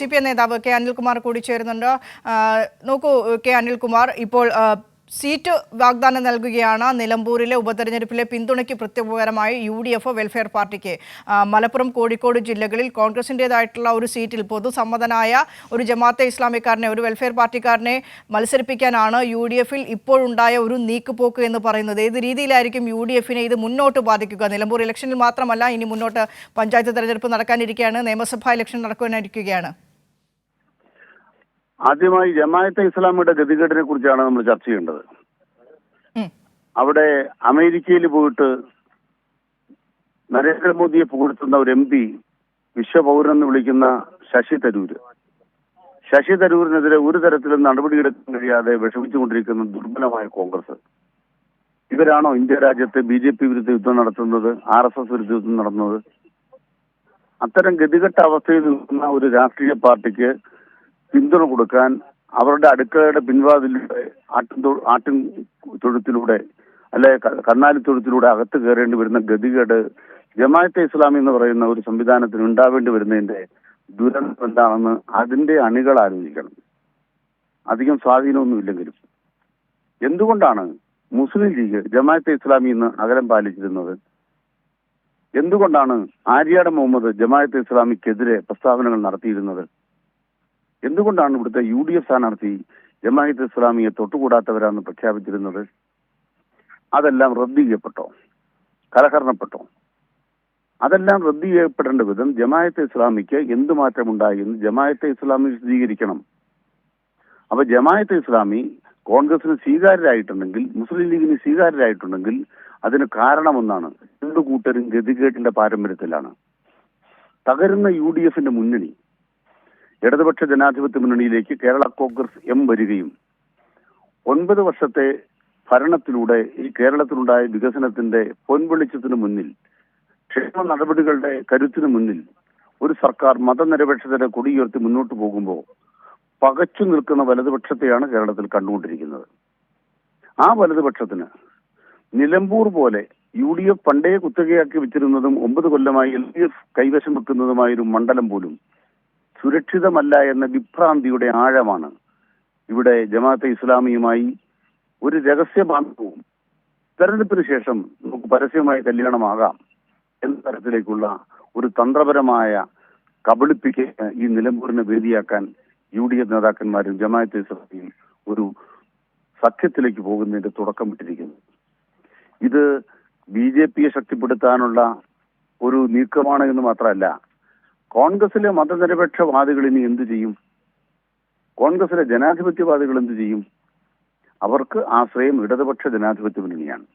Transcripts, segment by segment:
C P M നേതാവ് K Anilkumar കൂടി ചേരുന്നുണ്ട് നോക്കൂ കെ അനിൽകുമാർ ഇപ്പോൾ സീറ്റ് വാഗ്ദാനം നൽകുകയാണ് നിലമ്പൂരിലെ ഉപതെരഞ്ഞെടുപ്പിലെ പിന്തുണയ്ക്ക് പ്രത്യേകപരമായി യു ഡി എഫ് വെൽഫെയർ പാർട്ടിക്ക്. മലപ്പുറം കോഴിക്കോട് ജില്ലകളിൽ കോൺഗ്രസിന്റെതായിട്ടുള്ള ഒരു സീറ്റിൽ പൊതുസമ്മതനായ ഒരു ജമാഅത്തെ ഇസ്ലാമിക്കാരനെ ഒരു വെൽഫെയർ പാർട്ടിക്കാരനെ മത്സരിപ്പിക്കാനാണ് യു ഡി എഫിൽ ഇപ്പോഴുണ്ടായ ഒരു നീക്കുപോക്ക് എന്ന് പറയുന്നത്. ഏത് രീതിയിലായിരിക്കും യു ഡി എഫിനെ ഇത് മുന്നോട്ട് ബാധിക്കുക? നിലമ്പൂർ ഇലക്ഷനിൽ മാത്രമല്ല ഇനി മുന്നോട്ട് പഞ്ചായത്ത് തെരഞ്ഞെടുപ്പ് നടക്കാനിരിക്കുകയാണ് നിയമസഭാ ഇലക്ഷൻ നടക്കാനിരിക്കുകയാണ്. ആദ്യമായി ജമായത്തെ ഇസ്ലാമിയുടെ ഗതികേടിനെ കുറിച്ചാണ് നമ്മൾ ചർച്ച ചെയ്യേണ്ടത്. അവിടെ അമേരിക്കയിൽ പോയിട്ട് നരേന്ദ്രമോദിയെ പുകഴ്ത്തുന്ന ഒരു എം പി വിശ്വപൗരൻ വിളിക്കുന്ന ശശി തരൂര് ശശി തരൂരിനെതിരെ ഒരു തരത്തിലും നടപടിയെടുക്കാൻ കഴിയാതെ വിഷമിച്ചുകൊണ്ടിരിക്കുന്ന ദുർബലമായ കോൺഗ്രസ്. ഇവരാണോ ഇന്ത്യ രാജ്യത്ത് ബി ജെ പി വിരുദ്ധ യുദ്ധം നടത്തുന്നത് ആർ എസ് എസ് വിരുദ്ധ യുദ്ധം നടത്തുന്നത്? അത്തരം ഗതികെട്ട അവസ്ഥയിൽ നിൽക്കുന്ന ഒരു രാഷ്ട്രീയ പാർട്ടിക്ക് പിന്തുണ കൊടുക്കാൻ അവരുടെ അടുക്കളയുടെ പിൻവാതിലൂടെ ആട്ടിൻ ആട്ടിൻ തൊഴുത്തിലൂടെ അല്ലെ കണ്ണാലി തൊഴുത്തിലൂടെ അകത്ത് കയറേണ്ടി വരുന്ന ഗതികേട് ജമാഅത്തെ ഇസ്ലാമി എന്ന് പറയുന്ന ഒരു സംവിധാനത്തിന് ഉണ്ടാവേണ്ടി വരുന്നതിന്റെ ദുരന്തം എന്താണെന്ന് അതിന്റെ അണികൾ ആലോചിക്കണം. അധികം സ്വാധീനമൊന്നുമില്ലെങ്കിലും എന്തുകൊണ്ടാണ് മുസ്ലിം ലീഗ് ജമാഅത്തെ ഇസ്ലാമി എന്ന് അകലം പാലിച്ചിരുന്നത്? എന്തുകൊണ്ടാണ് ആര്യാട് മുഹമ്മദ് ജമാഅത്തെ ഇസ്ലാമിക്കെതിരെ പ്രസ്താവനകൾ നടത്തിയിരുന്നത്? എന്തുകൊണ്ടാണ് ഇവിടുത്തെ യു ഡി എഫ് സ്ഥാനാർത്ഥി ജമാഅത്ത് ഇസ്ലാമിയെ തൊട്ടുകൂടാത്തവരാണെന്ന് പ്രഖ്യാപിച്ചിരുന്നത്? അതെല്ലാം റദ്ദ് ചെയ്യപ്പെട്ടോ? കലഹരണപ്പെട്ടോ? അതെല്ലാം റദ്ദ് ചെയ്യപ്പെടേണ്ട വിധം ജമാഅത്തെ ഇസ്ലാമിക്ക് എന്ത് മാറ്റമുണ്ടായി എന്ന് ജമാഅത്തെ ഇസ്ലാമി വിശദീകരിക്കണം. അപ്പൊ ജമാഅത്തെ ഇസ്ലാമി കോൺഗ്രസിന് സ്വീകാര്യരായിട്ടുണ്ടെങ്കിൽ മുസ്ലിം ലീഗിന് സ്വീകാര്യരായിട്ടുണ്ടെങ്കിൽ അതിന് കാരണമെന്നാണ്. രണ്ടു കൂട്ടരും ഗതികേട്ടിന്റെ പാരമ്പര്യത്തിലാണ്. തകരുന്ന യു ഡി എഫിന്റെ മുന്നണി ഇടതുപക്ഷ ജനാധിപത്യ മുന്നണിയിലേക്ക് കേരള കോൺഗ്രസ് എം വരികയും ഒൻപത് വർഷത്തെ ഭരണത്തിലൂടെ ഈ കേരളത്തിലുണ്ടായ വികസനത്തിന്റെ പൊൻവെളിച്ചത്തിന് മുന്നിൽ ക്ഷേമ നടപടികളുടെ കരുത്തിന് മുന്നിൽ ഒരു സർക്കാർ മതനിരപേക്ഷതയുടെ കൊടിയുയർത്തി മുന്നോട്ട് പോകുമ്പോൾ പകച്ചു നിൽക്കുന്ന വലതുപക്ഷത്തെയാണ് കേരളത്തിൽ കണ്ടുകൊണ്ടിരിക്കുന്നത്. ആ വലതുപക്ഷത്തിന് നിലമ്പൂർ പോലെ യു ഡി എഫ് പണ്ടേ കുത്തകയാക്കി വെച്ചിരുന്നതും ഒമ്പത് കൊല്ലമായി എൽ ഡി എഫ് കൈവശം വെക്കുന്നതുമായ ഒരു മണ്ഡലം പോലും സുരക്ഷിതമല്ല എന്ന വിഭ്രാന്തിയുടെ ആഴമാണ് ഇവിടെ ജമാഅത്തെ ഇസ്ലാമിയുമായി ഒരു രഹസ്യ ബാന്ധവും തെരഞ്ഞെടുപ്പിന് ശേഷം നമുക്ക് പരസ്യമായി കല്യാണമാകാം എന്ന തരത്തിലേക്കുള്ള ഒരു തന്ത്രപരമായ കബളിപ്പിക്ക് ഈ നിലമ്പൂരിനെ വേദിയാക്കാൻ യു ഡി എഫ് നേതാക്കന്മാരും ജമാഅത്തെ ഇസ്ലാമിയും ഒരു സഖ്യത്തിലേക്ക് പോകുന്നതിന്റെ തുടക്കം ഇട്ടിരിക്കുന്നു. ഇത് ബി ജെ പിയെ ശക്തിപ്പെടുത്താനുള്ള ഒരു നീക്കമാണ് എന്ന് മാത്രമല്ല കോൺഗ്രസിലെ മതനിരപേക്ഷവാദികൾ ഇനി എന്ത് ചെയ്യും? കോൺഗ്രസിലെ ജനാധിപത്യവാദികൾ എന്ത് ചെയ്യും? അവർക്ക് ആശ്രയം ഇടതുപക്ഷ ജനാധിപത്യ മുന്നണിയാണ്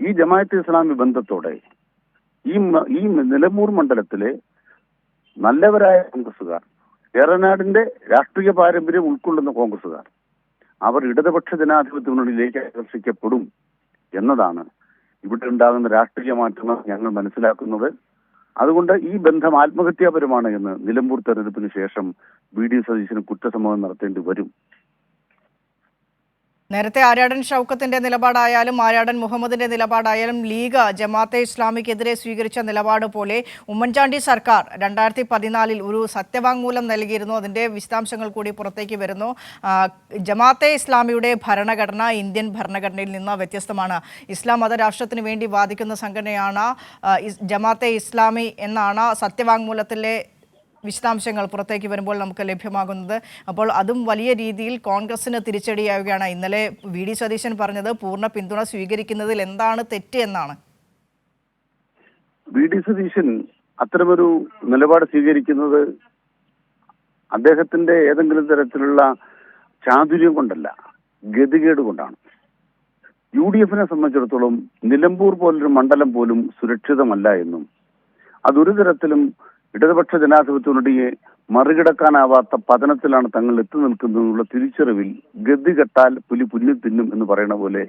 ഈ ജമാഅത്ത് ഇസ്ലാമി ബന്ധത്തോടെ ഈ ഈ നിലമ്പൂർ മണ്ഡലത്തിലെ നല്ലവരായ കോൺഗ്രസുകാർ ഏറനാടിന്റെ രാഷ്ട്രീയ പാരമ്പര്യം ഉൾക്കൊള്ളുന്ന കോൺഗ്രസുകാർ അവർ ഇടതുപക്ഷ ജനാധിപത്യ മുന്നണിയിലേക്ക് ആകർഷിക്കപ്പെടും എന്നതാണ് ഇവിടെ ഉണ്ടാകുന്ന രാഷ്ട്രീയ മാറ്റങ്ങൾ ഞങ്ങൾ മനസ്സിലാക്കുന്നത്. അതുകൊണ്ട് ഈ ബന്ധം ആത്മഹത്യാപരമാണ് എന്ന് നിലമ്പൂർ തെരഞ്ഞെടുപ്പിന് ശേഷം ബി ഡി സതീശന് കുറ്റസമ്മതം നടത്തേണ്ടി വരും. നേരത്തെ ആര്യാടൻ ഷൗക്കത്തിന്റെ നിലപാടായാലും ആര്യാടൻ മുഹമ്മദിന്റെ നിലപാടായാലും ലീഗ് ജമാഅത്തെ ഇസ്ലാമിക്കെതിരെ സ്വീകരിച്ച നിലപാട് പോലെ ഉമ്മൻചാണ്ടി സർക്കാർ രണ്ടായിരത്തി പതിനാലിൽ ഒരു സത്യവാങ്മൂലം നൽകിയിരുന്നു. അതിന്റെ വിശദാംശങ്ങൾ കൂടി പുറത്തേക്ക് വരുന്നു. ജമാഅത്തെ ഇസ്ലാമിയുടെ ഭരണഘടന ഇന്ത്യൻ ഭരണഘടനയിൽ നിന്ന് വ്യത്യസ്തമാണ്. ഇസ്ലാം മതരാഷ്ട്രത്തിന് വേണ്ടി വാദിക്കുന്ന സംഘടനയാണ് ജമാഅത്തെ ഇസ്ലാമി എന്നാണ് സത്യവാങ്മൂലത്തിലെ വിശദാംശങ്ങൾ പുറത്തേക്ക് വരുമ്പോൾ നമുക്ക് ലഭ്യമാകുന്നത്. അപ്പോൾ അതും വലിയ രീതിയിൽ കോൺഗ്രസിന് തിരിച്ചടിയാവുകയാണ്. ഇന്നലെ വി ഡി സതീശൻ പറഞ്ഞത് പൂർണ പിന്തുണ സ്വീകരിക്കുന്നതിൽ എന്താണ് തെറ്റ് എന്നാണ്. വി ഡി സതീശൻ അത്തരമൊരു നിലപാട് സ്വീകരിക്കുന്നത് അദ്ദേഹത്തിന്റെ ഏതെങ്കിലും തരത്തിലുള്ള ചാതുര്യം കൊണ്ടല്ല ഗതികേട് കൊണ്ടാണ്. യു ഡി എഫിനെ സംബന്ധിച്ചിടത്തോളം നിലമ്പൂർ പോലൊരു മണ്ഡലം പോലും സുരക്ഷിതമല്ല എന്നും അതൊരു തരത്തിലും ഇടതുപക്ഷ ജനാധിപത്യ മുന്നണിയെ മറികടക്കാനാവാത്ത പതനത്തിലാണ് തങ്ങൾ എത്തി നിൽക്കുന്നതെന്നുള്ള തിരിച്ചറിവിൽ ഗതി കെട്ടാൽ പുലി പുല്ലിൽ തിന്നും എന്ന് പറയുന്ന പോലെ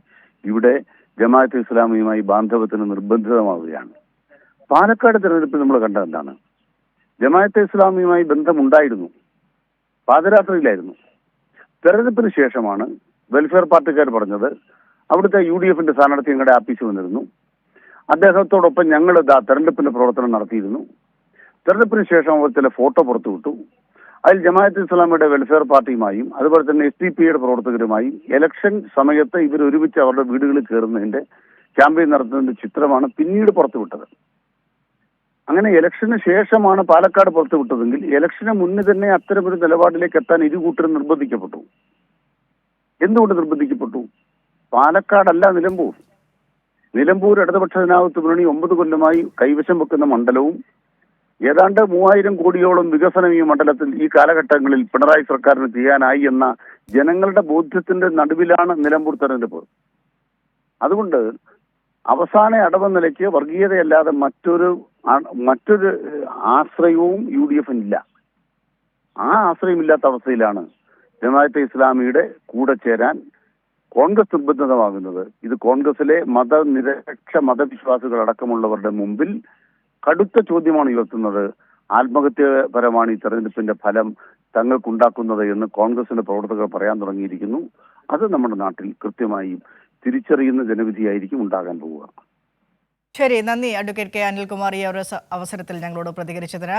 ഇവിടെ ജമാഅത്ത് ഇസ്ലാമിയുമായി ബാന്ധവത്തിന് നിർബന്ധിതമാവുകയാണ്. പാലക്കാട് തെരഞ്ഞെടുപ്പിൽ നമ്മൾ കണ്ടത് എന്താണ്? ജമാഅത്ത് ഇസ്ലാമിയുമായി ബന്ധമുണ്ടായിരുന്നു. പാദരാത്രിയിലായിരുന്നു. തെരഞ്ഞെടുപ്പിന് ശേഷമാണ് വെൽഫെയർ പാർട്ടിക്കാർ പറഞ്ഞത് അവിടുത്തെ യു ഡി എഫിന്റെ സ്ഥാനാർത്ഥി ഞങ്ങളുടെ ആപ്പീസ് വന്നിരുന്നു. അദ്ദേഹത്തോടൊപ്പം ഞങ്ങൾ തെരഞ്ഞെടുപ്പിന്റെ പ്രവർത്തനം നടത്തിയിരുന്നു. തെരഞ്ഞെടുപ്പിന് ശേഷം അവർ ചില ഫോട്ടോ പുറത്തുവിട്ടു അതിൽ ജമാഅത്ത് ഇസ്ലാമിയുടെ വെൽഫെയർ പാർട്ടിയുമായും അതുപോലെ തന്നെ എസ് ഡി പിയുടെ പ്രവർത്തകരുമായും ഇലക്ഷൻ സമയത്ത് ഇവർ ഒരുമിച്ച് അവരുടെ വീടുകളിൽ കയറുന്നതിന്റെ ക്യാമ്പയിൻ നടത്തുന്നതിന്റെ ചിത്രമാണ് പിന്നീട് പുറത്തുവിട്ടത് അങ്ങനെ ഇലക്ഷന് ശേഷമാണ് പാലക്കാട് പുറത്തുവിട്ടതെങ്കിൽ ഇലക്ഷന് മുന്നേ തന്നെ അത്തരമൊരു നിലപാടിലേക്ക് എത്താൻ ഇരു കൂട്ടരും നിർബന്ധിക്കപ്പെട്ടു. എന്തുകൊണ്ട് നിർബന്ധിക്കപ്പെട്ടു? പാലക്കാടല്ല നിലമ്പൂർ. നിലമ്പൂർ ഇടതുപക്ഷ ജനാധിപത്യ മുന്നണി ഒമ്പത് കൊല്ലമായി കൈവശം വെക്കുന്ന മണ്ഡലവും ഏതാണ്ട് മൂവായിരം കോടിയോളം വികസനം ഈ മണ്ഡലത്തിൽ ഈ കാലഘട്ടങ്ങളിൽ പിണറായി സർക്കാരിന് ചെയ്യാനായി എന്ന ജനങ്ങളുടെ ബോധ്യത്തിന്റെ നടുവിലാണ് നിലമ്പൂർ തെരഞ്ഞെടുപ്പ്. അതുകൊണ്ട് അവസാന അടവ് നിലയ്ക്ക് വർഗീയതയല്ലാതെ മറ്റൊരു മറ്റൊരു ആശ്രയവും യു ഡി എഫിനില്ല ആ ആശ്രയമില്ലാത്ത അവസ്ഥയിലാണ് ജമാഅത്തെ ഇസ്ലാമിയുടെ കൂടെ ചേരാൻ കോൺഗ്രസ് നിർബന്ധിതമാകുന്നത്. ഇത് കോൺഗ്രസിലെ മതനിരപേക്ഷ മതവിശ്വാസികൾ അടക്കമുള്ളവരുടെ മുമ്പിൽ കടുത്ത ചോദ്യമാണ് ഉയർത്തുന്നത്. ആത്മഹത്യപരമാണ് ഈ തെരഞ്ഞെടുപ്പിന്റെ ഫലം തങ്ങൾക്കുണ്ടാക്കുന്നത് എന്ന് കോൺഗ്രസിന്റെ പ്രവർത്തകർ പറയാൻ തുടങ്ങിയിരിക്കുന്നു. അത് നമ്മുടെ നാട്ടിൽ കൃത്യമായി തിരിച്ചറിയുന്ന ജനവിധിയായിരിക്കും ഉണ്ടാകാൻ പോവുക. ശരി നന്ദി. Advocate K. അനിൽകുമാർ ഈ ഒരു അവസരത്തിൽ ഞങ്ങളോട് പ്രതികരിച്ചതിന്